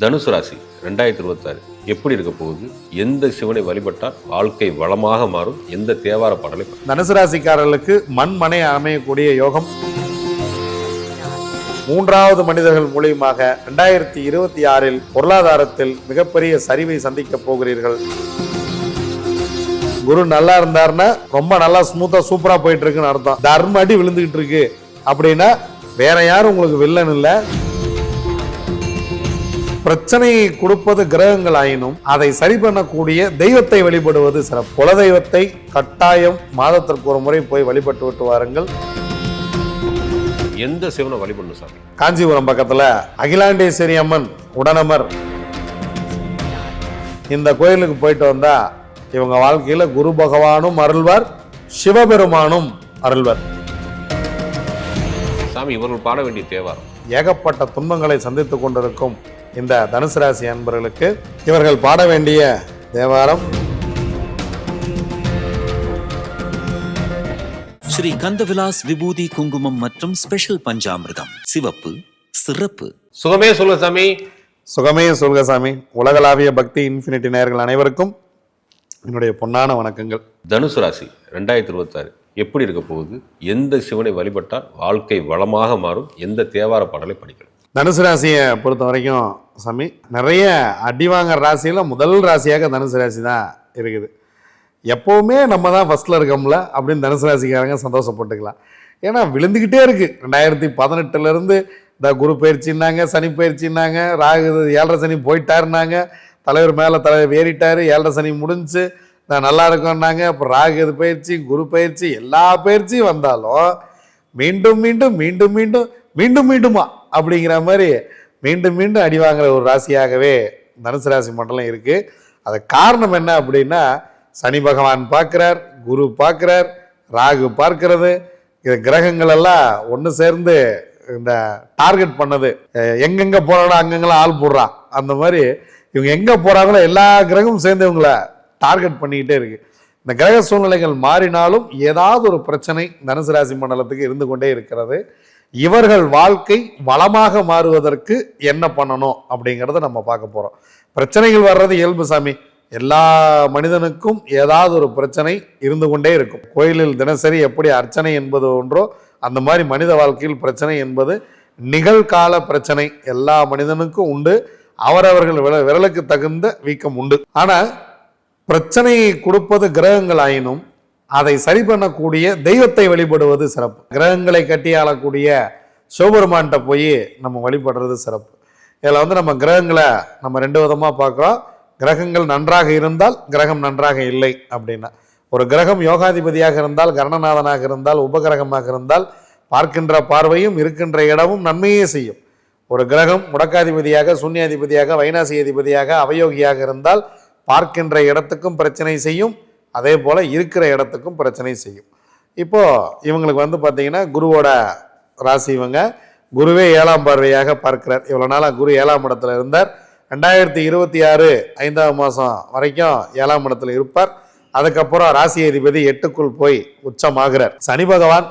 தனுசு ராசி ரெண்டாயிரத்தி இருபத்தாறு எப்படி இருக்க போகுது? எந்த சிவனை வழிபட்டால் வாழ்க்கை வளமாக மாறும்? எந்த தேவார பாடலை தனுசு ராசிக்காரர்களுக்கு மண் மனை அமையக்கூடிய யோகம். மூன்றாவது மனிதர்கள் மூலியமாக ரெண்டாயிரத்தி இருபத்தி ஆறில் பொருளாதாரத்தில் மிகப்பெரிய சரிவை சந்திக்க போகிறீர்கள். குரு நல்லா இருந்தாருன்னா ரொம்ப நல்லா ஸ்மூத்தா சூப்பரா போயிட்டு இருக்குன்னு அர்த்தம். தர்ம அடி விழுந்துகிட்டு இருக்கு. அப்படின்னா வேற யாரும் உங்களுக்கு வில்லன் இல்லை. பிரச்சனையை கொடுப்பது கிரகங்கள் ஆயினும் அதை சரி பண்ணக்கூடிய தெய்வத்தை வழிபடுவது சிறப்பு. குலதெய்வத்தை கட்டாயம் மாதத்திற்கு ஒரு முறை போய் வழிபட்டு விட்டு வாருங்கள். எந்த சிவனை வழிபடணும் சாமி? காஞ்சிபுரம் பக்கத்துல அகிலாண்டேஸ்வரி அம்மன் உடனமர். இந்த கோயிலுக்கு போயிட்டு வந்தா இவங்க வாழ்க்கையில குரு பகவானும் அருள்வார் சிவபெருமானும் அருள்வார். சாமி இவர்கள் பாட வேண்டிய தேவாரம். ஏகப்பட்ட துன்பங்களை சந்தித்துக் கொண்டிருக்கும் இந்த தனுசு ராசி அன்பர்களுக்கு இவர்கள் பாட வேண்டிய தேவாரம். ஸ்ரீ கந்தவிலாஸ் விபூதி குங்குமம் மற்றும் ஸ்பெஷல் பஞ்சாமிர்தம். சிவப்பு சிறப்பு. சுகமே சாமி. சுகமே சொல்க சாமி. உலகளாவிய பக்தி இன்ஃபினிட்டி நேயர்கள் அனைவருக்கும் என்னுடைய பொன்னான வணக்கங்கள். தனுசு ராசி ரெண்டாயிரத்தி இருபத்தாறு எப்படி இருக்க போகுது? எந்த சிவனை வழிபட்டால் வாழ்க்கை வளமாக மாறும்? எந்த தேவார பாடலை படிக்கலாம்? தனுசு ராசியை பொறுத்த வரைக்கும் சாமி நிறைய அடி வாங்குற ராசியில் முதல் ராசியாக தனுசு ராசி தான் இருக்குது. எப்போவுமே நம்ம தான் ஃபஸ்ட்டில் இருக்கோம்ல அப்படின்னு தனுசு ராசிக்காரங்க சந்தோஷப்பட்டுக்கலாம். ஏன்னா விழுந்துக்கிட்டே இருக்குது ரெண்டாயிரத்தி பதினெட்டுலேருந்து இந்த குரு பயிற்சின்னாங்க சனி பயிற்சின்னாங்க ராகு ஏழரை சனி போயிட்டாருனாங்க தலைவர் மேலே தலைவர் ஏறிட்டார் ஏழரை சனி முடிஞ்சு நான் நல்லா இருக்கோன்னாங்க அப்புறம் ராகு இது பயிற்சி குரு பயிற்சி எல்லா பயிற்சியும் வந்தாலும் மீண்டும் மீண்டும் மீண்டும் மீண்டும் மீண்டும் மீண்டுமா அப்படிங்கிற மாதிரி மீண்டும் மீண்டும் அடி வாங்குற ஒரு ராசியாகவே தனுசு ராசி மண்டலம் இருக்குது அது காரணம் என்ன அப்படின்னா சனி பகவான் பார்க்குறார் குரு பார்க்குறார் ராகு பார்க்கறது. இது கிரகங்கள் எல்லாம் ஒன்று சேர்ந்து இந்த டார்கெட் பண்ணது. எங்கெங்கே போகிறாங்களோ அங்கங்கெல்லாம் ஆள் போடுறான் அந்த மாதிரி இவங்க எங்கே போகிறாங்களோ எல்லா கிரகமும் சேர்ந்து இவங்கள டார்கெட் பண்ணிக்கிட்டே இருக்கு. இந்த கிரக சூழ்நிலைகள் மாறினாலும் ஏதாவது ஒரு பிரச்சனை தனுசு ராசி மண்டலத்துக்கு இருந்து கொண்டே இருக்கிறது. இவர்கள் வாழ்க்கை வளமாக மாறுவதற்கு என்ன பண்ணணும் அப்படிங்கிறத நம்ம பார்க்க போகிறோம் பிரச்சனைகள் வர்றது இயல்பு சாமி. எல்லா மனிதனுக்கும் ஏதாவது ஒரு பிரச்சனை இருந்து கொண்டே இருக்கும். கோயிலில் தினசரி எப்படி அர்ச்சனை என்பது ஒன்றோ அந்த மாதிரி மனித வாழ்க்கையில் பிரச்சனை என்பது நிகழ்கால பிரச்சனை. எல்லா மனிதனுக்கும் உண்டு. அவரவர்கள் விர விரலுக்கு தகுந்த வீக்கம் உண்டு. ஆனால் பிரச்சனையை கொடுப்பது கிரகங்கள் ஆயினும் அதை சரி பண்ணக்கூடிய தெய்வத்தை வழிபடுவது சிறப்பு. கிரகங்களை கட்டி ஆளக்கூடிய சிவபெருமான்கிட்ட போய் நம்ம வழிபடுறது சிறப்பு. இதில் வந்து நம்ம கிரகங்களை நம்ம ரெண்டு விதமாக பார்க்குறோம். கிரகங்கள் நன்றாக இருந்தால் கிரகம் நன்றாக இல்லை அப்படின்னா. ஒரு கிரகம் யோகாதிபதியாக இருந்தால் கரணநாதனாக இருந்தால் உபகிரகமாக இருந்தால் பார்க்கின்ற பார்வையும் இருக்கின்ற இடமும் நன்மையே செய்யும். ஒரு கிரகம் முடக்காதிபதியாக சூன்யாதிபதியாக வைனாசி அதிபதியாக அவயோகியாக இருந்தால் பார்க்கின்ற இடத்துக்கும் பிரச்சனை செய்யும். அதே போல் இருக்கிற இடத்துக்கும் பிரச்சனை செய்யும். இப்போது இவங்களுக்கு வந்து பார்த்தீங்கன்னா குருவோட ராசி இவங்க. குருவே ஏழாம் பார்வையாக பார்க்கிறார். இவ்வளோ நாளாக குரு ஏழாம் இடத்துல இருந்தார். ரெண்டாயிரத்தி இருபத்தி ஆறு ஐந்தாம் மாதம் வரைக்கும் ஏழாம் இடத்துல இருப்பார். அதுக்கப்புறம் ராசி அதிபதி எட்டுக்குள் போய் உச்சமாகிறார். சனி பகவான்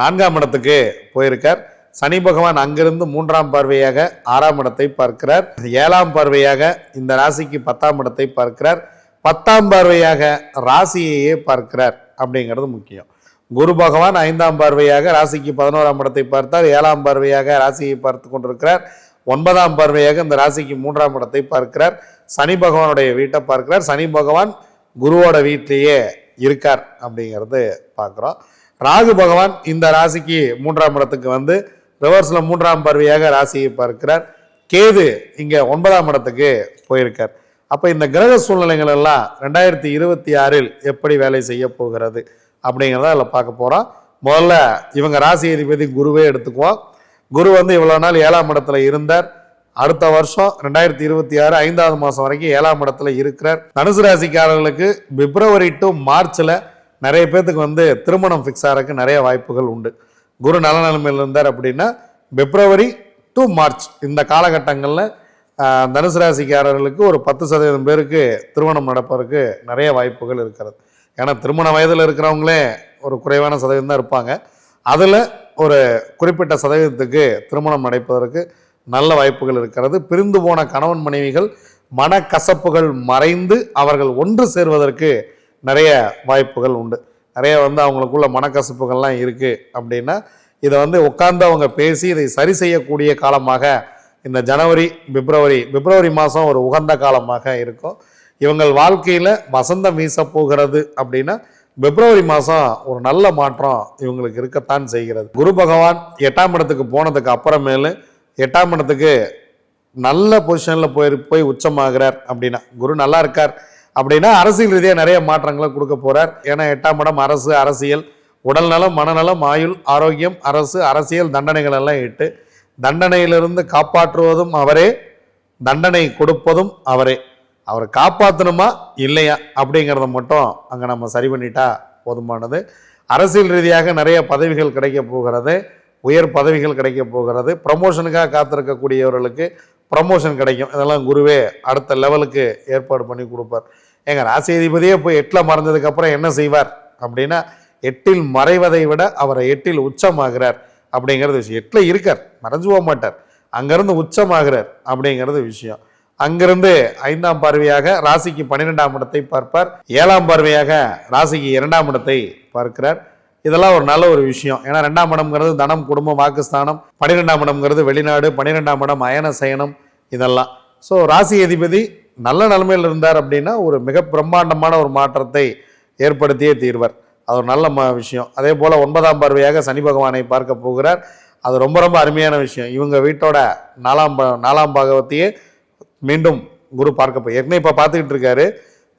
நான்காம் இடத்துக்கு போயிருக்கார். சனி பகவான் அங்கிருந்து மூன்றாம் பார்வையாக ஆறாம் இடத்தை பார்க்கிறார். ஏழாம் பார்வையாக இந்த ராசிக்கு பத்தாம் இடத்தை பார்க்கிறார். பத்தாம் பார்வையாக ராசியையே பார்க்கிறார் அப்படிங்கிறது முக்கியம். குரு பகவான் ஐந்தாம் பார்வையாக ராசிக்கு பதினோராம் இடத்தை பார்த்தார். ஏழாம் பார்வையாக ராசியை பார்த்து கொண்டிருக்கிறார். ஒன்பதாம் பார்வையாக இந்த ராசிக்கு மூன்றாம் இடத்தை பார்க்கிறார். சனி பகவானுடைய வீட்டை பார்க்கிறார். சனி பகவான் குருவோட வீட்டிலேயே இருக்கார் அப்படிங்கிறது பார்க்குறோம். ராகு பகவான் இந்த ராசிக்கு மூன்றாம் இடத்துக்கு வந்து ரிவர்ஸில் மூன்றாம் பார்வையாக ராசியை பார்க்கிறார். கேது இங்கே ஒன்பதாம் இடத்துக்கு போயிருக்கார். அப்போ இந்த கிரக சூழ்நிலைகள் எல்லாம் ரெண்டாயிரத்தி இருபத்தி ஆறில் எப்படி வேலை செய்ய போகிறது அப்படிங்கிறத அதில் பார்க்க போகிறோம் முதல்ல இவங்க ராசி அதிபதி குருவே எடுத்துக்குவோம். குரு வந்து இவ்வளோ நாள் ஏழாம் இடத்துல இருந்தார். அடுத்த வருஷம் ரெண்டாயிரத்தி இருபத்தி ஆறு ஐந்தாவது மாதம் வரைக்கும் ஏழாம் இடத்துல இருக்கிறார். தனுசு ராசிக்காரர்களுக்கு பிப்ரவரி டு மார்ச்சில் நிறைய பேர்த்துக்கு வந்து திருமணம் ஃபிக்ஸ் ஆகிறதுக்கு நிறைய வாய்ப்புகள் உண்டு. குரு நல நிலைமையில் இருந்தார் அப்படின்னா பிப்ரவரி டு மார்ச் இந்த காலகட்டங்களில் தனுசு ராசிக்காரர்களுக்கு ஒரு பத்து சதவீதம் பேருக்கு திருமணம் நடப்பதற்கு நிறைய வாய்ப்புகள் இருக்கிறது. ஏன்னா திருமண வயதில் இருக்கிறவங்களே ஒரு குறைவான சதவீதம் தான் இருப்பாங்க. அதில் ஒரு குறிப்பிட்ட சதவீதத்துக்கு திருமணம் நடைப்பதற்கு நல்ல வாய்ப்புகள் இருக்கிறது. பிரிந்து போன கணவன் மனைவிகள் மனக்கசப்புகள் மறைந்து அவர்கள் ஒன்று சேர்வதற்கு நிறைய வாய்ப்புகள் உண்டு. நிறைய வந்து அவங்களுக்குள்ள மனக்கசப்புகள்லாம் இருக்குது அப்படின்னா இதை வந்து உட்கார்ந்து அவங்க பேசி இதை சரி செய்யக்கூடிய காலமாக இந்த ஜனவரி பிப்ரவரி பிப்ரவரி மாதம் ஒரு உகந்த காலமாக இருக்கும். இவங்கள் வாழ்க்கையில் வசந்தம் வீச போகிறது அப்படின்னா பிப்ரவரி மாதம் ஒரு நல்ல மாற்றம் இவங்களுக்கு இருக்கத்தான் செய்கிறது. குரு பகவான் எட்டாம் இடத்துக்கு போனதுக்கு அப்புறமேலு எட்டாம் இடத்துக்கு நல்ல பொசிஷனில் போய் போய் உச்சமாகிறார் அப்படின்னா குரு நல்லா இருக்கார் அப்படின்னா அரசியல் ரீதியாக நிறைய மாற்றங்களை கொடுக்க போகிறார் ஏன்னா எட்டாம் இடம் அரசு அரசியல் உடல்நலம் மனநலம் ஆயுள் ஆரோக்கியம் அரசு அரசியல் தண்டனைகள் எல்லாம் இட்டு தண்டனையிலிருந்து காப்பாற்றுவதும் அவரே தண்டனை கொடுப்பதும் அவரே. அவரை காப்பாற்றணுமா இல்லையா? அப்படிங்கிறத மட்டும் அங்கே நம்ம சரி பண்ணிட்டா போதுமானது. அரசியல் ரீதியாக நிறைய பதவிகள் கிடைக்க போகிறது உயர் பதவிகள் கிடைக்க போகிறது. ப்ரமோஷனுக்காக காத்திருக்கக்கூடியவர்களுக்கு ப்ரமோஷன் கிடைக்கும். இதெல்லாம் குருவே அடுத்த லெவலுக்கு ஏற்பாடு பண்ணி கொடுப்பார். எங்கள் ராசி அதிபதியே போய் எட்டில் மறைஞ்சதுக்கப்புறம் என்ன செய்வார்? அப்படின்னா எட்டில் மறைவதை விட அவரை எட்டில் உச்சமாகிறார். அப்படிங்கிறது விஷயம். எட்டில் இருக்கார். மறைஞ்சு போக மாட்டார் அங்கேருந்து உச்சமாகிறார் அப்படிங்கிறது விஷயம். அங்கிருந்து ஐந்தாம் பார்வையாக ராசிக்கு பன்னிரெண்டாம் இடத்தை பார்ப்பார். ஏழாம் பார்வையாக ராசிக்கு இரண்டாம் இடத்தை பார்க்கிறார். இதெல்லாம் ஒரு நல்ல ஒரு விஷயம். ஏன்னா ரெண்டாம் இடம்ங்கிறது தனம் குடும்பம் வாக்குஸ்தானம். பன்னிரெண்டாம் இடம்ங்கிறது வெளிநாடு பன்னிரெண்டாம் இடம் அயன சயனம் இதெல்லாம். ஸோ ராசி அதிபதி நல்ல நிலைமையில் இருந்தார் அப்படின்னா ஒரு மிக பிரம்மாண்டமான ஒரு மாற்றத்தை ஏற்படுத்தியே தீர்வார். அது ஒரு நல்ல ம விஷயம். அதே போல் ஒன்பதாம் பார்வையாக சனி பகவானை பார்க்க போகிறார். அது ரொம்ப ரொம்ப அருமையான விஷயம். இவங்க வீட்டோட நாலாம் நாலாம் பாகவத்தையே மீண்டும் குரு பார்க்க போ ஏற்கனவே இப்போ பார்த்துக்கிட்டு இருக்காரு.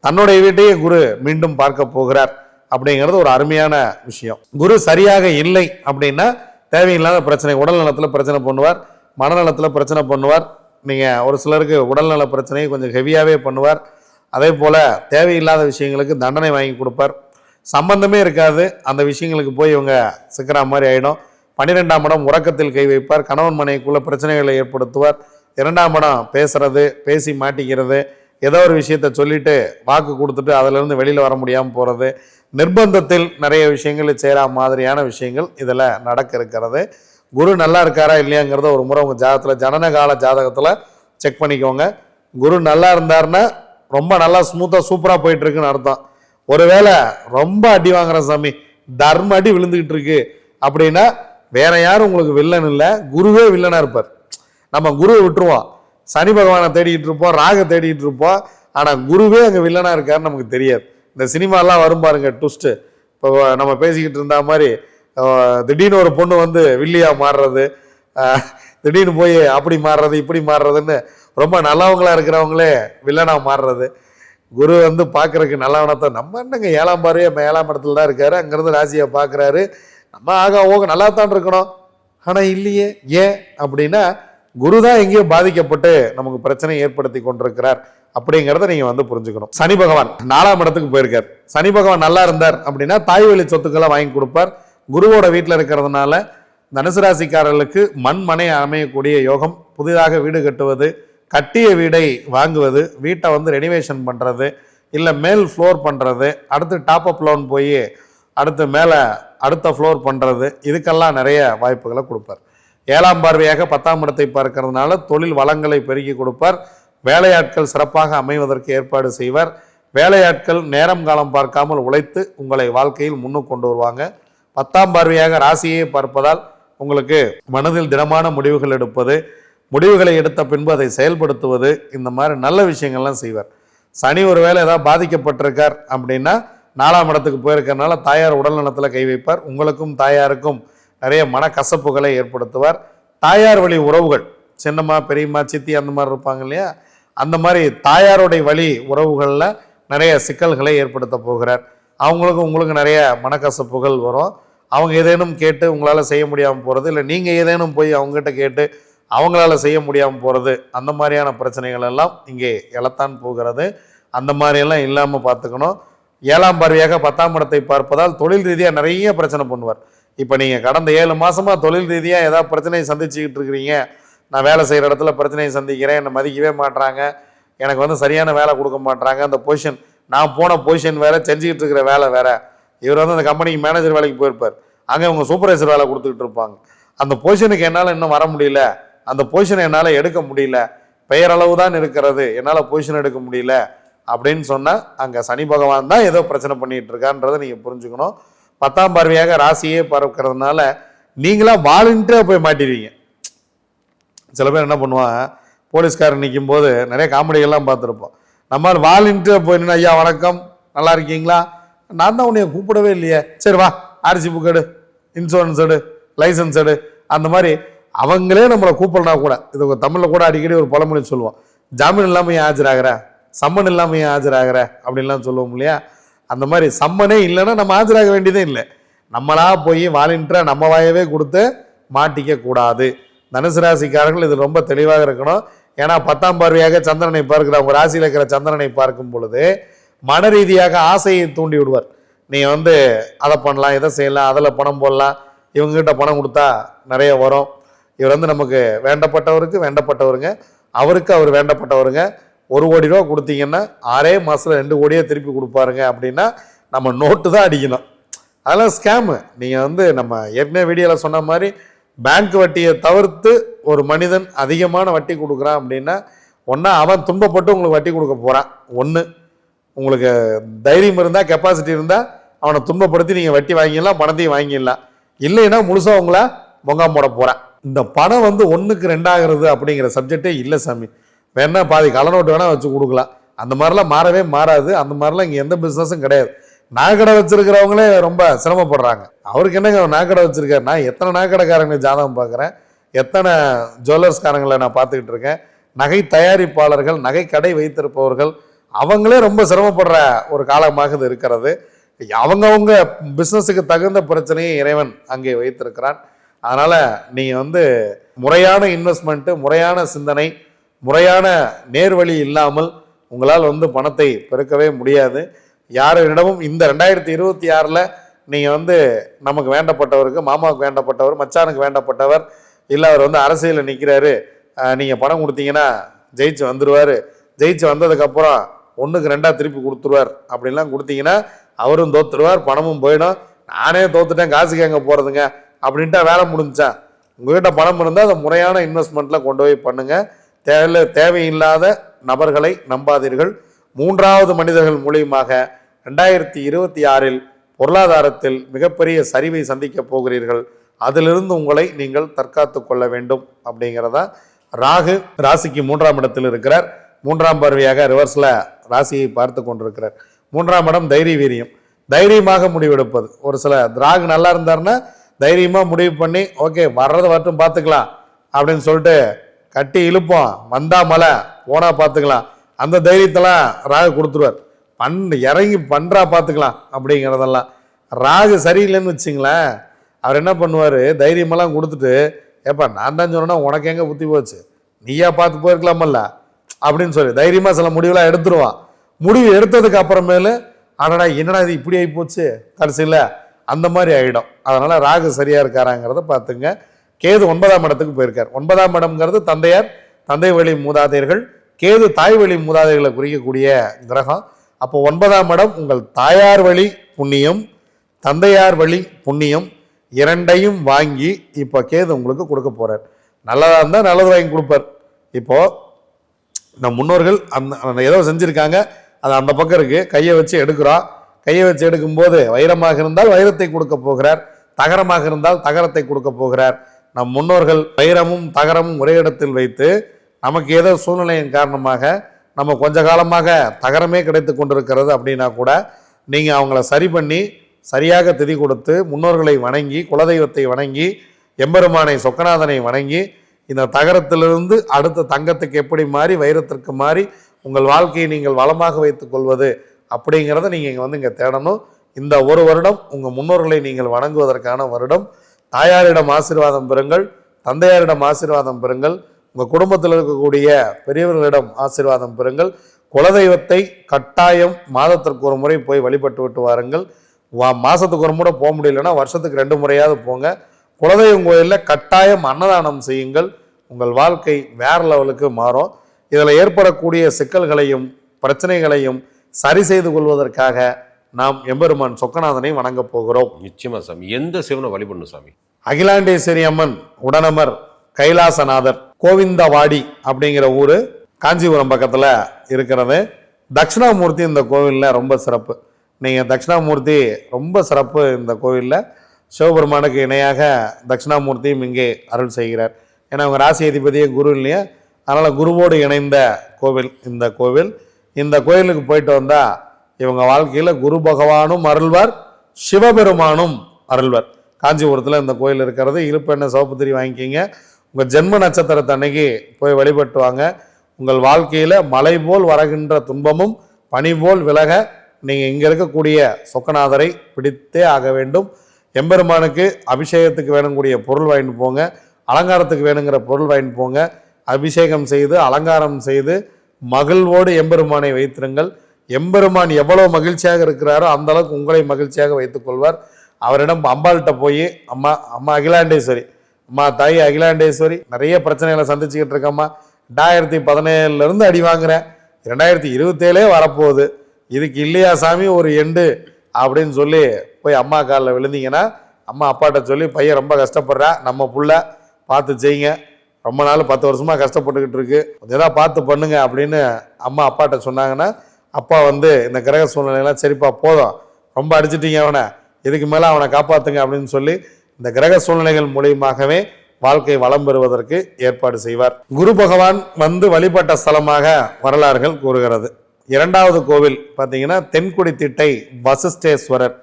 தன்னுடைய வீட்டையே குரு மீண்டும் பார்க்க போகிறார் அப்படிங்கிறது ஒரு அருமையான விஷயம். குரு சரியாக இல்லை அப்படின்னா தேவையில்லாத பிரச்சனை உடல் நலத்தில் பிரச்சனை பண்ணுவார் மனநலத்தில் பிரச்சனை பண்ணுவார். நீங்கள் ஒரு சிலருக்கு உடல்நல பிரச்சனையை கொஞ்சம் ஹெவியாகவே பண்ணுவார். அதே போல் தேவையில்லாத விஷயங்களுக்கு தண்டனை வாங்கி கொடுப்பார். சம்பந்தமே இருக்காது. அந்த விஷயங்களுக்கு போய் இவங்க சிக்கிற மாதிரி ஆகிடும் பன்னிரெண்டாம் இடம் உறக்கத்தில் கை வைப்பார். கணவன் மனைவிக்குள்ள பிரச்சனைகளை ஏற்படுத்துவார். இரண்டாம் இடம் பேசுறது பேசி மாட்டிக்கிறது. ஏதோ ஒரு விஷயத்த சொல்லிட்டு வாக்கு கொடுத்துட்டு அதிலிருந்து வெளியில் வர முடியாமல் போகிறது நிர்பந்தத்தில் நிறைய விஷயங்கள் செய்கிற மாதிரியான விஷயங்கள் இதில் நடக்க இருக்கிறது. குரு நல்லா இருக்காரா இல்லையாங்கிறத ஒரு முறை உங்கள் ஜாதகத்தில் ஜனனகால ஜாதகத்தில் செக் பண்ணிக்கோங்க. குரு நல்லா இருந்தாருன்னா ரொம்ப நல்லா ஸ்மூத்தாக சூப்பராக போயிட்டுருக்குன்னு அர்த்தம். ஒருவேளை ரொம்ப அடி வாங்குற சாமி தர்ம அடி விழுந்துக்கிட்டு இருக்கு அப்படின்னா வேற யாரும் உங்களுக்கு வில்லன் இல்லை. குருவே வில்லனாக இருப்பார். நம்ம குருவை விட்டுருவோம் சனி பகவானை தேடிக்கிட்டு இருப்போம். ராக தேடிக்கிட்டு இருப்போம். ஆனால் குருவே அங்கே வில்லனாக இருக்காருன்னு நமக்கு தெரியாது. இந்த சினிமாலாம் வரும் பாருங்க ட்விஸ்ட்டு இப்போ நம்ம பேசிக்கிட்டு இருந்த மாதிரி திடீர்னு ஒரு பொண்ணு வந்து வில்லியாக மாறுறது திடீர்னு போய் அப்படி மாறுறது இப்படி மாறுறதுன்னு ரொம்ப நல்லவங்களா இருக்கிறவங்களே வில்லனாக மாறுறது. குரு வந்து பார்க்குறக்கு நல்லவனத்தை நம்ம என்னங்க ஏழாம் பார்வையே ஏழாம் இடத்துல தான் இருக்காரு. அங்கேருந்து ராசியை பார்க்குறாரு. நம்ம ஆக ஓக நல்லா தான் இருக்கணும். ஆனால் இல்லையே ஏன் அப்படின்னா குரு தான் எங்கேயோ பாதிக்கப்பட்டு நமக்கு பிரச்சனை ஏற்படுத்தி கொண்டிருக்கிறார் அப்படிங்கிறத நீங்கள் வந்து புரிஞ்சுக்கணும். சனி பகவான் நாலாம் இடத்துக்கு போயிருக்கார். சனி பகவான் நல்லா இருந்தார் அப்படின்னா தாய் வழி சொத்துக்களை வாங்கி கொடுப்பார். குருவோட வீட்டில் இருக்கிறதுனால தனுசு ராசிக்காரர்களுக்கு மண் மனை அமையக்கூடிய யோகம் புதிதாக வீடு கட்டுவது கட்டிய வீடை வாங்குவது வீட்டை வந்து ரெனிவேஷன் பண்ணுறது இல்லை மேல் ஃப்ளோர் பண்ணுறது அடுத்து டாப் அப் லோன் போய் அடுத்து மேலே அடுத்த ஃப்ளோர் பண்ணுறது இதுக்கெல்லாம் நிறைய வாய்ப்புகளை கொடுப்பார். ஏழாம் பார்வையாக பத்தாம் இடத்தை பார்க்கறதுனால தொழில் வளங்களை பெருக்கி கொடுப்பார். வேலையாட்கள் சிறப்பாக அமைவதற்கு ஏற்பாடு செய்வார். வேலையாட்கள் நேரம் காலம் பார்க்காமல் உழைத்து உங்களை வாழ்க்கையில் முன்னுக்கு கொண்டு வருவாங்க. பத்தாம் பார்வையாக ராசியை பார்ப்பதால் உங்களுக்கு மனதில் திடமான முடிவுகள் எடுப்பது முடிவுகளை எடுத்த பின்பு அதை செயல்படுத்துவது இந்த மாதிரி நல்ல விஷயங்கள்லாம் செய்வார். சனி ஒருவேளை ஏதாவது பாதிக்கப்பட்டிருக்கார் அப்படின்னா நாலாம் இடத்துக்கு போயிருக்கறனால தாயார் உடல் நலத்தில் கை வைப்பார். உங்களுக்கும் தாயாருக்கும் நிறைய மனக்கசப்புகளை ஏற்படுத்துவார். தாயார் வழி உறவுகள் சின்னம்மா பெரியம்மா சித்தி அந்த மாதிரி இருப்பாங்க இல்லையா? அந்த மாதிரி தாயாருடைய வழி உறவுகளில் நிறைய சிக்கல்களை ஏற்படுத்த போகிறார். அவங்களுக்கும் உங்களுக்கு நிறைய மனக்கசப்புகள் வரும். அவங்க ஏதேனும் கேட்டு உங்களால் செய்ய முடியாமல் போகிறது இல்லை நீங்கள் ஏதேனும் போய் அவங்ககிட்ட கேட்டு அவங்களால செய்ய முடியாமல் போகிறது அந்த மாதிரியான பிரச்சனைகள் எல்லாம் இங்கே எழத்தான் போகிறது. அந்த மாதிரியெல்லாம் இல்லாமல் பார்த்துக்கணும். ஏழாம் பார்வையாக பத்தாம் இடத்தை பார்ப்பதால் தொழில் ரீதியாக நிறைய பிரச்சனை பண்ணுவார். இப்போ நீங்கள் கடந்த ஏழு மாதமாக தொழில் ரீதியாக ஏதாவது பிரச்சனையை சந்திச்சுக்கிட்டு இருக்கிறீங்க. நான் வேலை செய்கிற இடத்துல பிரச்சனையை சந்திக்கிறேன். என்னை மதிக்கவே மாட்றாங்க. எனக்கு வந்து சரியான வேலை கொடுக்க மாட்டுறாங்க அந்த பொசிஷன் நான் போன பொசிஷன் வேலை செஞ்சுக்கிட்டு இருக்கிற வேலை வேறு. இவர் வந்து அந்த கம்பெனிக்கு மேனேஜர் வேலைக்கு போயிருப்பார். அங்கே இவங்க சூப்பர்வைசர் வேலை கொடுத்துக்கிட்டு இருப்பாங்க. அந்த பொசிஷனுக்கு என்னால் இன்னும் வர முடியல. அந்த பொசிஷனை என்னால் எடுக்க முடியல. பெயரளவு தான் இருக்கிறது. என்னால் பொசிஷன் எடுக்க முடியல. அப்படின்னு சொன்னால் அங்கே சனி பகவான் தான் ஏதோ பிரச்சனை பண்ணிகிட்டு இருக்கான்றதை நீங்கள் புரிஞ்சுக்கணும். பத்தாம் பார்வையாக ராசியே பறக்கிறதுனால நீங்களா வாலண்டியராக போய் மாட்டிடுவீங்க சில பேர் என்ன பண்ணுவான் போலீஸ்காரன் நிற்கும் போது நிறைய காமெடிகள்லாம் பார்த்துருப்போம். நம்ம வாலண்டியராக போய் நின்று ஐயா வணக்கம். நல்லா இருக்கீங்களா? நான் தான் உன்னைய கூப்பிடவே இல்லையே. சரி வா. ஆர்சி புக் எடு. இன்சூரன்ஸ் எடு. லைசன்ஸ் எடு. அந்த மாதிரி அவங்களே நம்மளை கூப்பிடனா கூட இது தமிழில் கூட அடிக்கடி ஒரு பழமொழி சொல்லுவோம். ஜாமீன் இல்லாமல் ஏன் ஆஜராகிறேன் சம்மன் இல்லாமல் ஏன் ஆஜராகிற அப்படின்லாம் சொல்லுவோம் இல்லையா? அந்த மாதிரி சம்மனே இல்லைன்னா நம்ம ஆஜராக வேண்டியதே இல்லை. நம்மளாக போய் வாலண்டியராக நம்ம வாயவே கொடுத்து மாட்டிக்க கூடாது. தனுசு ராசிக்காரர்கள் இது ரொம்ப தெளிவாக இருக்கணும். ஏன்னா பத்தாம் பார்வையாக சந்திரனை பார்க்கிற உங்க ராசியில் இருக்கிற சந்திரனை பார்க்கும் பொழுது மன ரீதியாக ஆசையை தூண்டி விடுவார். நீ வந்து அதை பண்ணலாம் இதை செய்யலாம் அதில் பணம் போடலாம். இவங்ககிட்ட பணம் கொடுத்தா நிறைய வரும். இவர் வந்து நமக்கு வேண்டப்பட்டவருக்கு வேண்டப்பட்டவருங்க. அவருக்கு அவர் வேண்டப்பட்டவருங்க. ஒரு கோடி ரூபா கொடுத்தீங்கன்னா ஆறே மாதத்தில் ரெண்டு கோடியே திருப்பி கொடுப்பாருங்க அப்படின்னா நம்ம நோட்டு தான் அடிக்கணும். அதெல்லாம் ஸ்கேமு நீங்கள் வந்து நம்ம ஏற்கனவே வீடியோவில் சொன்ன மாதிரி பேங்க் வட்டியை தவிர்த்து ஒரு மனிதன் அதிகமான வட்டி கொடுக்குறான் அப்படின்னா ஒன்றா அவன் துன்பப்பட்டு உங்களுக்கு வட்டி கொடுக்க போகிறான் ஒன்று உங்களுக்கு தைரியம் இருந்தால் கெப்பாசிட்டி இருந்தால் அவனை துன்பப்படுத்தி நீங்கள் வட்டி வாங்கிடலாம் பணத்தையும் வாங்கிடலாம். இல்லைன்னா முழுசாக உங்களை பொங்காம போட போகிறான் இந்த பணம் வந்து ஒன்றுக்கு ரெண்டாகிறது அப்படிங்கிற சப்ஜெக்டே இல்லை சாமி. வேணா பாதி கலநோட்டு வேணால் வச்சு கொடுக்கலாம். அந்த மாதிரிலாம் மாறவே மாறாது. அந்த மாதிரிலாம் இங்கே எந்த பிஸ்னஸும் கிடையாது. நாக்கடை வச்சுருக்கிறவங்களே ரொம்ப சிரமப்படுறாங்க. அவருக்கு என்னங்க நாக்கடை வச்சிருக்காரு? நான் எத்தனை நாக்கடைக்காரங்க ஜாதகம் பார்க்குறேன்? எத்தனை ஜுவல்லர்ஸ்காரங்களை நான் பார்த்துக்கிட்டு இருக்கேன்? நகை தயாரிப்பாளர்கள் நகை கடை வைத்திருப்பவர்கள் அவங்களே ரொம்ப சிரமப்படுற ஒரு காலமாக இது இருக்கிறது. அவங்கவுங்க பிஸ்னஸுக்கு தகுந்த பிரச்சனையை இறைவன் அங்கே வைத்திருக்கிறான். அதனால் நீங்கள் வந்து முறையான இன்வெஸ்ட்மெண்ட்டு முறையான சிந்தனை முறையான நேர்வழி இல்லாமல் உங்களால் வந்து பணத்தை பெருக்கவே முடியாது. யாரிடமும் இந்த ரெண்டாயிரத்தி இருபத்தி ஆறில் நீங்கள் வந்து நமக்கு வேண்டப்பட்டவருக்கு மாமாவுக்கு வேண்டப்பட்டவர் மச்சானுக்கு வேண்டப்பட்டவர் இல்லை அவர் வந்து அரசியலில் நிற்கிறாரு நீங்கள் பணம் கொடுத்தீங்கன்னா ஜெயிச்சு வந்துடுவார் ஜெயிச்சு வந்ததுக்கப்புறம் ஒன்றுக்கு ரெண்டாக திருப்பி கொடுத்துருவார் அப்படின்லாம் கொடுத்தீங்கன்னா அவரும் தோத்துடுவார் பணமும் போயிடும். நானே தோத்துட்டேன் காசுக்கு எங்கே போகிறதுங்க அப்படின்ட்டா வேலை முடிஞ்சா உங்ககிட்ட பணம் இருந்தால் அதை முறையான இன்வெஸ்ட்மெண்ட்டில் கொண்டு போய் பண்ணுங்கள் தேவை தேவையில்லாத நபர்களை நம்பாதீர்கள். மூன்றாவது மனிதர்கள் மூலியமாக ரெண்டாயிரத்தி இருபத்தி ஆறில் பொருளாதாரத்தில் மிகப்பெரிய சரிவை சந்திக்க போகிறீர்கள். அதிலிருந்து உங்களை நீங்கள் தற்காத்து கொள்ள வேண்டும் அப்படிங்கிறதா ராகு ராசிக்கு மூன்றாம் இடத்தில் இருக்கிறார். மூன்றாம் பார்வையாக ரிவர்ஸில் ராசியை பார்த்து கொண்டிருக்கிறார். மூன்றாம் இடம் தைரிய வீரியம். தைரியமாக முடிவெடுப்பது. ஒரு சில ராகு நல்லா இருந்தாருன்னா தைரியமாக முடிவு பண்ணி ஓகே வர்றதை மட்டும் பார்த்துக்கலாம் அப்படின்னு சொல்லிட்டு கட்டி இழுப்போம். வந்தா மலை போனா பார்த்துக்கலாம். அந்த தைரியத்தெல்லாம் ராகு கொடுத்துருவார். பண் இறங்கி பண்ணுறா பார்த்துக்கலாம் அப்படிங்கிறதெல்லாம். ராகு சரியில்லைன்னு வச்சுங்களேன். அவர் என்ன பண்ணுவார்? தைரியமெல்லாம் கொடுத்துட்டு ஏப்பா நான் தான் சொன்னேன்னா உனக்கு எங்கே புத்தி போச்சு? நீயா பார்த்து போயிருக்கலாமல்ல? அப்படின்னு சொல்லி தைரியமாக சில முடிவுலாம் எடுத்துருவான். முடிவு எடுத்ததுக்கு அப்புறமேலு அடடா என்னடா இது இப்படி ஆகி போச்சு கடைசியில் அந்த மாதிரி ஆகிடும் அதனால் ராகு சரியாக இருக்காராங்கிறத பார்த்துங்க. கேது ஒன்பதாம் இடத்துக்கு போயிருக்கார். ஒன்பதாம் இடம்ங்கிறது தந்தையார் தந்தை வழி மூதாதையர்கள் கேது தாய் வழி மூதாதைகளை குறிக்கக்கூடிய கிரகம். அப்போ ஒன்பதாம் இடம் உங்கள் தாயார் வழி புண்ணியம் தந்தையார் வழி புண்ணியம் இரண்டையும் வாங்கி இப்போ கேது உங்களுக்கு கொடுக்க போகிறார் நல்லதாக இருந்தால் நல்லது வாங்கி கொடுப்பார். இப்போது நம் முன்னோர்கள் அந்த அந்த ஏதோ செஞ்சுருக்காங்க. அது அந்த பக்கம் இருக்கு. கையை வச்சு எடுக்கிறோம் கையை வச்சு எடுக்கும்போது வைரமாக இருந்தால் வைரத்தை கொடுக்க போகிறார். தகரமாக இருந்தால் தகரத்தை கொடுக்க போகிறார். நம் முன்னோர்கள் வைரமும் தகரமும் ஒரே இடத்தில் வைத்து நமக்கு ஏதோ சூழ்நிலையின் காரணமாக நம்ம கொஞ்ச காலமாக தகரமே கிடைத்து கொண்டிருக்கிறது அப்படின்னா கூட நீங்கள் அவங்கள சரி பண்ணி சரியாக திதி கொடுத்து முன்னோர்களை வணங்கி குலதெய்வத்தை வணங்கி எம்பெருமானை சொக்கநாதனை வணங்கி இந்த தகரத்திலிருந்து அடுத்த தங்கத்துக்கு எப்படி மாறி வைரத்திற்கு மாறி உங்கள் வாழ்க்கையை நீங்கள் வளமாக வைத்துக் கொள்வது அப்படிங்கிறத நீங்கள் இங்கே வந்து இங்கே தேடணும். இந்த ஒரு வருடம் உங்கள் முன்னோர்களை நீங்கள் வணங்குவதற்கான வருடம். தாயாரிடம் ஆசீர்வாதம் பெறுங்கள் தந்தையாரிடம் ஆசீர்வாதம் பெறுங்கள் உங்கள் குடும்பத்தில் இருக்கக்கூடிய பெரியவர்களிடம் ஆசீர்வாதம் பெறுங்கள் குலதெய்வத்தை கட்டாயம் மாதத்திற்கு ஒரு முறை போய் வழிபட்டு விட்டு வாருங்கள். வா மாதத்துக்கு ஒரு முறை போக முடியலன்னா வருஷத்துக்கு ரெண்டு முறையாவது போங்க. குலதெய்வம் கோயிலில் கட்டாயம் அன்னதானம் செய்யுங்கள். உங்கள் வாழ்க்கை வேற லெவலுக்கு மாறும். இதில் ஏற்படக்கூடிய சிக்கல்களையும் பிரச்சனைகளையும் சரி செய்து கொள்வதற்காக நாம் எம்பெருமான் சொக்கநாதனை வணங்கப் போகிறோம். நிச்சயமா சாமி. எந்த சிவனை வழிபடணும் சாமி? அகிலாண்டேஸ்வரி அம்மன் உடனமர் கைலாசநாதர் கோவிந்தவாடி அப்படிங்கிற ஊர் காஞ்சிபுரம் பக்கத்தில் இருக்கிறது. தட்சிணாமூர்த்தி இந்த கோவிலில் ரொம்ப சிறப்பு. நீங்கள் தட்சிணாமூர்த்தி ரொம்ப சிறப்பு இந்த கோவிலில். சிவபெருமானுக்கு இணையாக தட்சிணாமூர்த்தியும் இங்கே அருள் செய்கிறார். ஏன்னா அவங்க ராசி அதிபதியே குரு இல்லையா? அதனால் குருவோடு இணைந்த கோவில் இந்த கோவில். இந்த கோயிலுக்கு போயிட்டு வந்தால் இவங்க வாழ்க்கையில் குரு பகவானும் அருள்வர் சிவபெருமானும் அருள்வர். காஞ்சிபுரத்தில் இந்த கோயில் இருக்கிறது. இருப்பெண்ண சோப்புத்திரி வாங்கிக்கிங்க. உங்கள் ஜென்ம நட்சத்திரத்தை அன்னைக்கு போய் வழிபட்டு வாங்க. உங்கள் வாழ்க்கையில் மலை போல் வரகின்ற துன்பமும் பனி போல் விலக நீங்கள் இங்கே இருக்கக்கூடிய சொக்கநாதரை பிடித்தே ஆக வேண்டும். எம்பெருமானுக்கு அபிஷேகத்துக்கு வேணுங்கூடிய பொருள் வாங்கிட்டு போங்க. அலங்காரத்துக்கு வேணுங்கிற பொருள் வாங்கிட்டு போங்க. அபிஷேகம் செய்து அலங்காரம் செய்து மகிழ்வோடு எம்பெருமானை வைத்திருங்கள். எம்பெருமான் எவ்வளவு மகிழ்ச்சியாக இருக்கிறாரோ அந்த அளவுக்கு உங்களை மகிழ்ச்சியாக வைத்துக் கொள்வார். அவரிடம் அம்பாள்கிட்ட போய் அம்மா அம்மா அகிலாண்டேஸ்வரி அம்மா தாய் அகிலாண்டேஸ்வரி நிறைய பிரச்சனைகளை சந்திச்சுக்கிட்டு இருக்கம்மா. ரெண்டாயிரத்தி பதினேழுல இருந்து அடி வாங்குறேன். ரெண்டாயிரத்தி இருபத்தேழே வரப்போகுது. இதுக்கு இல்லையா சாமி ஒரு எண்டு அப்படின்னு சொல்லி போய் அம்மா காலில் விழுந்தீங்கன்னா அம்மா அப்பாட்ட சொல்லி பையன் ரொம்ப கஷ்டப்படுறா நம்ம புள்ள பார்த்து செய்யுங்க. ரொம்ப நாள் பத்து வருஷமாக கஷ்டப்பட்டுக்கிட்டு இருக்கு. ஏதாவது பார்த்து பண்ணுங்க அப்படின்னு அம்மா அப்பாட்ட சொன்னாங்கன்னா அப்பா வந்து இந்த கிரக சூழ்நிலையெல்லாம் சரிப்பா போதும். ரொம்ப அடிச்சிட்டிங்க அவனை. இதுக்கு மேலே அவனை காப்பாற்றுங்க அப்படின்னு சொல்லி இந்த கிரக சூழ்நிலைகள் மூலியமாகவே வாழ்க்கை வளம் பெறுவதற்கு ஏற்பாடு செய்வார். குரு பகவான் வந்து வழிபட்ட ஸ்தலமாக வரலாறுகள் கூறுகிறது. இரண்டாவது கோவில் பார்த்தீங்கன்னா தென்குடி திட்டை வசிஷ்டேஸ்வரர்.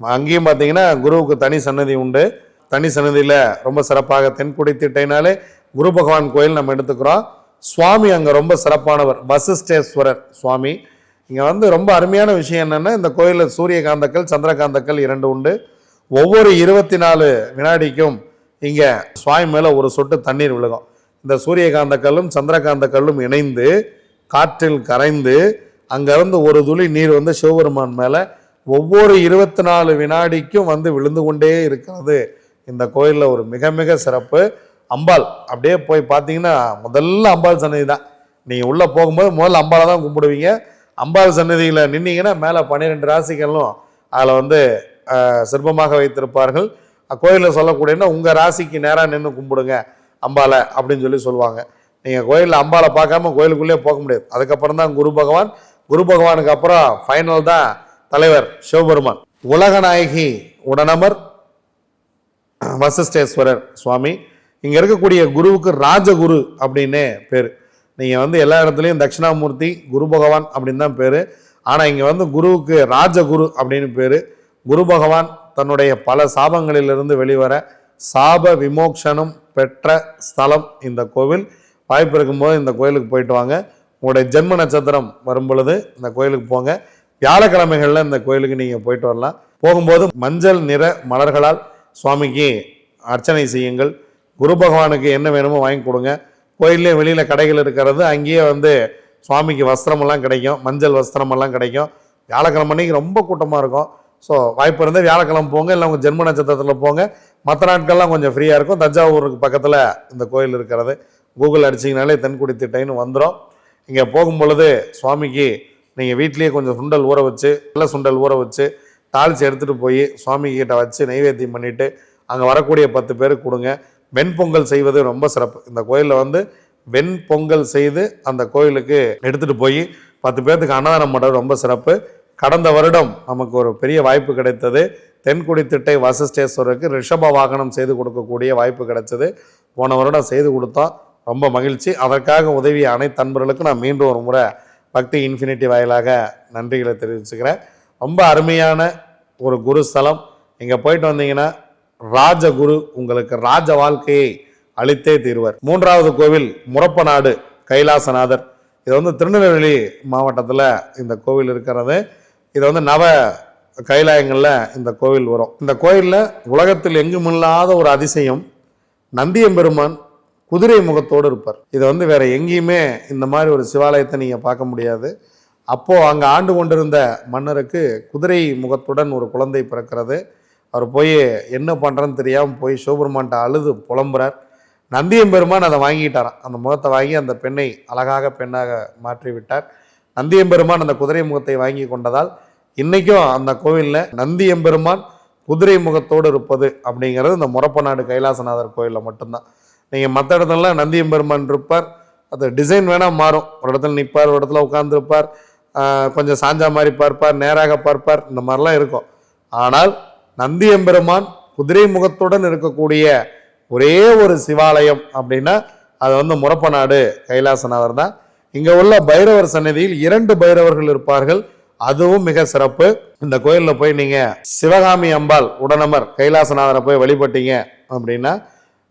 அங்கேயும் பார்த்தீங்கன்னா குருவுக்கு தனி சன்னதி உண்டு. தனி சன்னதியில் ரொம்ப சிறப்பாக தென்குடி திட்டைனாலே குரு பகவான் கோயில் நம்ம எடுத்துக்கிறோம். சுவாமி அங்கே ரொம்ப சிறப்பானவர். வசிஷ்டேஸ்வரர் சுவாமி. இங்கே வந்து ரொம்ப அருமையான விஷயம் என்னென்னா இந்த கோயிலில் சூரியகாந்தக்கள் சந்திரகாந்தக்கள் இரண்டு உண்டு. ஒவ்வொரு இருபத்தி நாலு வினாடிக்கும் இங்கே சுவாமி மேலே ஒரு சொட்டு தண்ணீர் விழுகும். இந்த சூரியகாந்த கல்லும் சந்திரகாந்த கல்லும் இணைந்து காற்றில் கரைந்து அங்கேருந்து ஒரு துளி நீர் வந்து சிவபெருமான் மேலே ஒவ்வொரு இருபத்தி நாலு வினாடிக்கும் வந்து விழுந்து கொண்டே இருக்கிறது. இந்த கோயிலில் ஒரு மிக மிக சிறப்பு. அம்பாள் அப்படியே போய் பார்த்தீங்கன்னா முதல்ல அம்பாள் சன்னதி தான். நீங்கள் உள்ளே போகும்போது முதல்ல அம்பாளை தான் கும்பிடுவீங்க. அம்பாள் சன்னதியில் நின்னீங்கன்னா மேலே பன்னிரெண்டு ராசிகளும் அதில் வந்து சிற்பமாக வைத்திருப்பார்கள். கோயிலில் சொல்லக்கூடியன்னா உங்கள் ராசிக்கு நேராக நின்று கும்பிடுங்க அம்பாலை அப்படின்னு சொல்லி சொல்லுவாங்க. நீங்கள் கோயிலில் அம்பாலை பார்க்காம கோயிலுக்குள்ளேயே போக முடியாது. அதுக்கப்புறம் தான் குரு பகவான். குரு பகவானுக்கு அப்புறம் ஃபைனல் தான் தலைவர் சிவபெருமான். உலகநாயகி உடனமர் வசிஷ்டேஸ்வரர் சுவாமி. இங்கே இருக்கக்கூடிய குருவுக்கு ராஜகுரு அப்படின்னு பேர். நீங்கள் வந்து எல்லா இடத்துலையும் தட்சிணாமூர்த்தி குரு பகவான் அப்படின்னு தான் பேர். ஆனால் இங்கே வந்து குருவுக்கு ராஜகுரு அப்படின்னு பேர். குரு பகவான் தன்னுடைய பல சாபங்களிலிருந்து வெளிவர சாப விமோக்ஷனம் பெற்ற ஸ்தலம் இந்த கோவில். வாய்ப்பு இருக்கும்போது இந்த கோயிலுக்கு போயிட்டு வாங்க. உங்களுடைய ஜென்ம நட்சத்திரம் வரும் பொழுது இந்த கோயிலுக்கு போங்க. வியாழக்கிழமைகளில் இந்த கோயிலுக்கு நீங்கள் போயிட்டு வரலாம். போகும்போது மஞ்சள் நிற மலர்களால் சுவாமிக்கு அர்ச்சனை செய்யுங்கள். குரு பகவானுக்கு என்ன வேணுமோ வாங்கி கொடுங்க. கோயிலே வெளியில் கடைகள் இருக்கிறது அங்கேயே வந்து சுவாமிக்கு வஸ்திரமெல்லாம் கிடைக்கும் மஞ்சள் வஸ்திரமெல்லாம் கிடைக்கும். வியாழக்கிழமை அன்னைக்கு ரொம்ப கூட்டமாக இருக்கும். ஸோ வாய்ப்பு இருந்தால் வியாழக்கிழமை போங்க இல்லை உங்கள் ஜென்ம நட்சத்திரத்தில் போங்க. மற்ற நாட்கள்லாம் கொஞ்சம் ஃப்ரீயாக இருக்கும். தஞ்சாவூருக்கு பக்கத்தில் இந்த கோயில் இருக்கிறது. கூகுள் அடிச்சிங்கனாலே தென்குடி திட்டைன்னு வந்துடும் இங்கே போகும் பொழுது சுவாமிக்கு நீங்கள் வீட்லேயே கொஞ்சம் சுண்டல் ஊற வச்சு நல்ல சுண்டல் ஊற வச்சு தாளித்து எடுத்துகிட்டு போய் சுவாமி கிட்ட வச்சு நைவேத்தியம் பண்ணிவிட்டு அங்கே வரக்கூடிய பத்து பேருக்கு கொடுங்க. வெண்பொங்கல் செய்வது ரொம்ப சிறப்பு. இந்த கோயிலில் வந்து வெண்பொங்கல் செய்து அந்த கோயிலுக்கு எடுத்துகிட்டு போய் பத்து பேர்த்துக்கு அன்னதானம் பண்ணுறது ரொம்ப சிறப்பு. கடந்த வருடம் நமக்கு ஒரு பெரிய வாய்ப்பு கிடைத்தது. தென்குடி திட்டை வசிஷ்டேஸ்வரருக்கு ரிஷப வாகனம் செய்து கொடுக்கக்கூடிய வாய்ப்பு கிடைச்சது. போன வருடம் செய்து கொடுத்தோம். ரொம்ப மகிழ்ச்சி. அதற்காக உதவிய அனைத்து அன்பர்களுக்கும் நான் மீண்டும் ஒரு முறை பக்தி இன்ஃபினிட்டி வாயிலாக நன்றிகளை தெரிவிச்சுக்கிறேன். ரொம்ப அருமையான ஒரு குரு ஸ்தலம் இங்கே போயிட்டு வந்தீங்கன்னா ராஜகுரு உங்களுக்கு ராஜ வாழ்க்கையை அளித்தே தீர்வர். மூன்றாவது கோவில் முரப்பநாடு கைலாசநாதர். இது வந்து திருநெல்வேலி மாவட்டத்தில் இந்த கோவில் இருக்கிறது. இது வந்து நவ கைலாயங்களில் இந்த கோவில் வரும். இந்த கோயிலில் உலகத்தில் எங்குமில்லாத ஒரு அதிசயம் நந்தியம்பெருமான் குதிரை முகத்தோடு இருப்பார். இது வந்து வேற எங்கேயுமே இந்த மாதிரி ஒரு சிவாலயத்தை நீங்கள் பார்க்க முடியாது. அப்போது அங்கே ஆண்டு கொண்டிருந்த மன்னருக்கு குதிரை முகத்துடன் ஒரு குழந்தை பிறக்கிறது. அவர் போய் என்ன பண்ணுறன்னு தெரியாமல் போய் சிவபெருமான்ட்ட அழுது புலம்புறார். நந்தியம்பெருமான் அதை வாங்கிட்டாராம். அந்த முகத்தை வாங்கி அந்த பெண்ணை அழகாக பெண்ணாக மாற்றி விட்டார் நந்தியம்பெருமான் அந்த குதிரை முகத்தை வாங்கி கொண்டதால் இன்றைக்கும் அந்த கோவிலில் நந்தியம்பெருமான் குதிரை முகத்தோடு இருப்பது அப்படிங்கிறது இந்த முரப்பநாடு கைலாசநாதர் கோயிலில் மட்டும்தான். நீங்கள் மற்ற இடத்துலலாம் நந்தியம்பெருமான் இருப்பார். அது டிசைன் வேணால் மாறும். ஒரு இடத்துல நிற்பார் ஒரு இடத்துல உட்காந்துருப்பார் கொஞ்சம் சாஞ்சா மாதிரி பார்ப்பார் நேராக பார்ப்பார். இந்த மாதிரிலாம் இருக்கும். ஆனால் நந்தியம்பெருமான் குதிரை முகத்துடன் இருக்கக்கூடிய ஒரே ஒரு சிவாலயம் அப்படின்னா அது வந்து முரப்பநாடு கைலாசநாதர் தான். இங்கே உள்ள பைரவர் சன்னதியில் இரண்டு பைரவர்கள் இருப்பார்கள். அதுவும் மிக சிறப்பு. இந்த கோயிலில் போய் நீங்கள் சிவகாமி அம்பாள் உடனமர் கைலாசநாதரை போய் வழிபட்டீங்க அப்படின்னா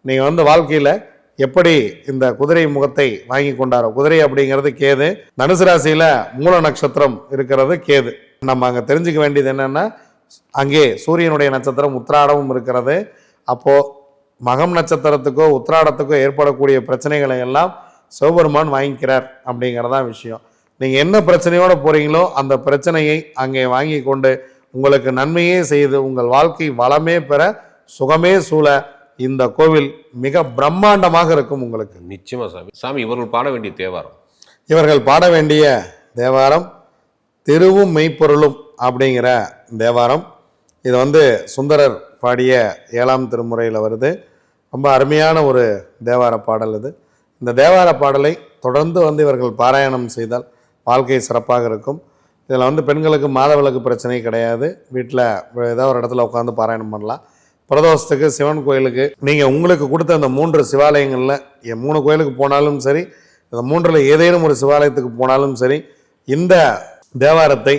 நீங்கள் வந்து வாழ்க்கையில் எப்படி இந்த குதிரை முகத்தை வாங்கி கொண்டாரோ குதிரை அப்படிங்கிறது கேது. தனுசு ராசியில் மூல நட்சத்திரம் இருக்கிறது கேது. நம்ம அங்கே தெரிஞ்சுக்க வேண்டியது என்னென்னா அங்கே சூரியனுடைய நட்சத்திரம் உத்திராடமும் இருக்கிறது. அப்போது மகம் நட்சத்திரத்துக்கோ உத்திராடத்துக்கோ ஏற்படக்கூடிய பிரச்சனைகளை எல்லாம் சிவபெருமான் வாங்கிக்கிறார் அப்படிங்கிறதான் விஷயம். நீங்கள் என்ன பிரச்சனையோடு போகிறீங்களோ அந்த பிரச்சனையை அங்கே வாங்கி கொண்டு உங்களுக்கு நன்மையே செய்து உங்கள் வாழ்க்கை வளமே பெற சுகமே சூழ இந்த கோவில் மிக பிரம்மாண்டமாக இருக்கும் உங்களுக்கு. நிச்சயமா சாமி. சாமி இவர்கள் பாட வேண்டிய தேவாரம். இவர்கள் பாட வேண்டிய தேவாரம் திருவும் மெய்ப்பொருளும். அப்படிங்கிற தேவாரம். இது வந்து சுந்தரர் பாடிய ஏழாம் திருமுறையில் வருது. ரொம்ப அருமையான ஒரு தேவார பாடல் இது. இந்த தேவார பாடலை தொடர்ந்து வந்து இவர்கள் பாராயணம் செய்தால் வாழ்க்கை சிறப்பாக இருக்கும். இதில் வந்து பெண்களுக்கு மாதவிளக்கு பிரச்சனை கிடையாது. வீட்டில் ஏதோ ஒரு இடத்துல உட்காந்து பாராயணம் பண்ணலாம். பிரதோஷத்துக்கு சிவன் கோயிலுக்கு நீங்கள் உங்களுக்கு கொடுத்த அந்த மூன்று சிவாலயங்களில் என் மூணு கோயிலுக்கு போனாலும் சரி இந்த மூன்றில் ஏதேனும் ஒரு சிவாலயத்துக்கு போனாலும் சரி இந்த தேவாரத்தை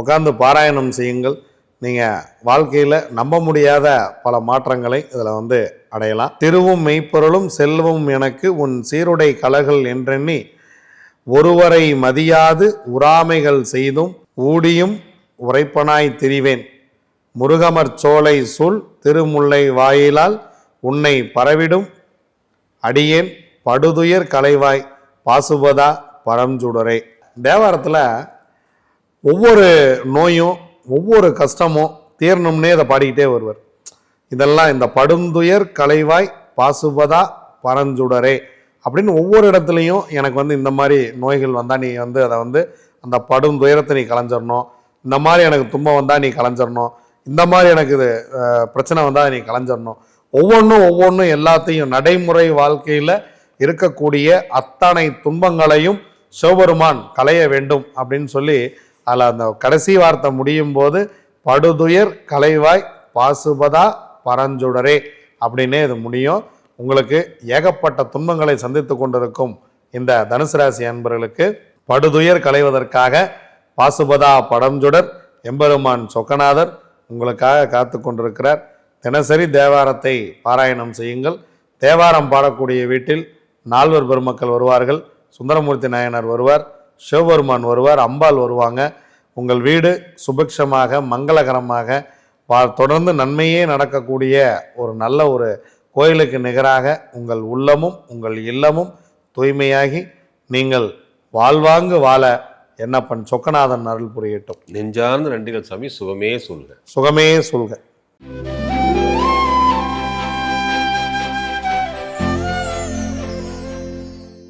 உட்காந்து பாராயணம் செய்யுங்கள். நீங்கள் வாழ்க்கையில் நம்ப முடியாத பல மாற்றங்களை இதில் வந்து அடையலாம். திருவும் மெய்ப்பொருளும் செல்வம் எனக்கு. உன் சீருடை கலகள் என்றெண்ணி ஒருவரை மதியாது உறாமைகள் செய்தும் ஊடியும் உரைப்பனாய் திரிவேன். முருகமர் சோலை சூழ் திருமுல்லை வாயிலால் உன்னை பரவிடும். அடியேன் படுதுயர் கலைவாய் பாசுபதா பரம்சுடரே. தேவாரத்தில் ஒவ்வொரு நோயும் ஒவ்வொரு கஷ்டமும் தீரணும்னே அதை பாடிக்கிட்டே வருவார். இதெல்லாம் இந்த படுந்துயர் கலைவாய் பாசுபதா பரஞ்சுடரே அப்படின்னு ஒவ்வொரு இடத்துலையும் எனக்கு வந்து இந்த மாதிரி நோய்கள் வந்தால் நீ வந்து அதை வந்து அந்த படும் துயரத்தை நீ கலைஞ்சிடணும் இந்த மாதிரி எனக்கு துன்பம் வந்தால் நீ கலைஞ்சிடணும் இந்த மாதிரி எனக்கு இது பிரச்சனை வந்தால் நீ கலைஞ்சிடணும் ஒவ்வொன்றும் ஒவ்வொன்றும் எல்லாத்தையும் நடைமுறை வாழ்க்கையில் இருக்கக்கூடிய அத்தனை துன்பங்களையும் சிவபெருமான் களைய வேண்டும் அப்படின்னு சொல்லி அதில் அந்த கடைசி வார்த்தை முடியும் போது படுதுயர் கலைவாய் பாசுபதா பரஞ்சுடரே அப்படின்னே இது முடியும். உங்களுக்கு ஏகப்பட்ட துன்பங்களை சந்தித்து கொண்டிருக்கும் இந்த தனுசு ராசி அன்பர்களுக்கு படுதுயர் களைவதற்காக பாசுபதா படம்சுடர் எம்பெருமான் சொக்கநாதர் உங்களுக்காக காத்து கொண்டிருக்கிறார். தினசரி தேவாரத்தை பாராயணம் செய்யுங்கள். தேவாரம் பாடக்கூடிய வீட்டில் நால்வர் பெருமக்கள் வருவார்கள். சுந்தரமூர்த்தி நாயனார் வருவார். சிவபெருமான் வருவார் அம்பாள் வருவாங்க. உங்கள் வீடு சுபிக்ஷமாக மங்களகரமாக வா தொடர்ந்து நன்மையே நடக்கக்கூடிய ஒரு நல்ல ஒரு கோயிலுக்கு நிகராக உங்கள் உள்ளமும் உங்கள் இல்லமும் தூய்மையாகி நீங்கள் வாழ்வாங்கு வாழ என்னப்பன் சொக்கநாதன் அருள் புரியட்டும். நெஞ்சார்ந்த நன்றிகள் சாமி சுகமே சொல்க. சுகமே சொல்க.